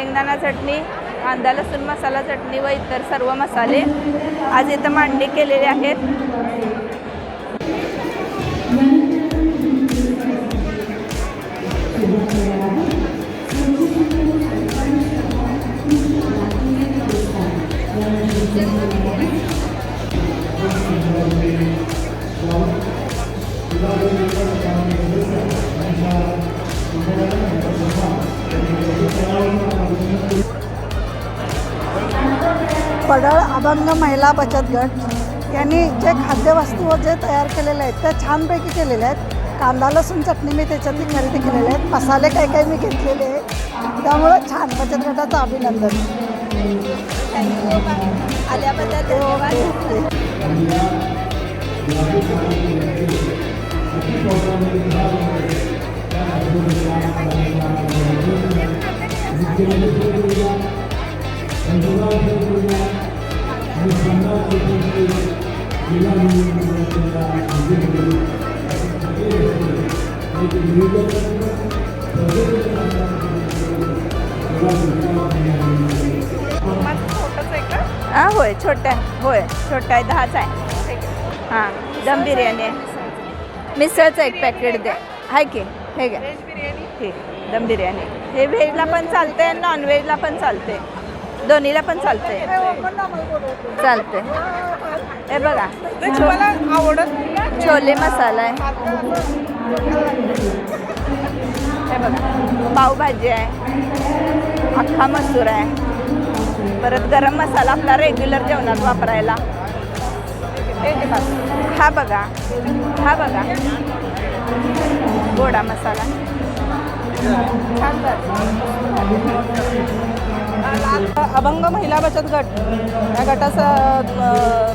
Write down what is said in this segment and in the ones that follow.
शेंगदाणा चटणी कांदा लसूण मसाला चटणी व इतर सर्व मसाले आज इथं मांडणी केलेले आहेत. पडळ अभंग महिला बचत गट यांनी जे खाद्यवस्तू जे तयार केलेले आहेत त्या छानपैकी केलेल्या आहेत. कांदा लसूण चटणी मी त्याच्यातली खरेदी केलेले आहेत. मसाले काही काही मी घेतलेले आहेत. त्यामुळं छान बचत गटाचं अभिनंदन. आल्याबद्दल धन्यवाद. हां होय छोटा आहे होय छोटा आहे दहाचा आहे. हां दम बिर्याणी आहे. मिसळचं एक पॅकेट द्या आहे की हे घ्या. ठीक दम बिर्याणी. हे व्हेजला पण चालते नॉनव्हेजला पण चालते दोन्हीला पण चालते चालते हे बघा. छोले मसाला आहे. हे बघा. पावभाजी आहे. अख्खा मसूर आहे. परत गरम मसाला आपला रेग्युलर जेवणात वापरायला. हा बघा. हा बघा. गोडा मसाला. छान अभंग महिला बचत गट या गटास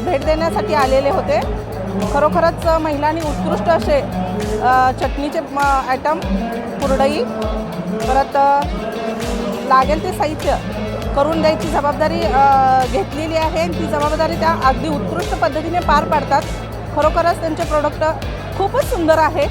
भेट देण्यासाठी आलेले होते. खरोखरच महिलांनी उत्कृष्ट असे चटणीचे आयटम कुरडई परत लागेल ते साहित्य करून द्यायची जबाबदारी घेतलेली आहे ती जबाबदारी त्या अगदी उत्कृष्ट पद्धतीने पार पाडतात. खरोखरच त्यांचे प्रोडक्ट खूपच सुंदर आहे.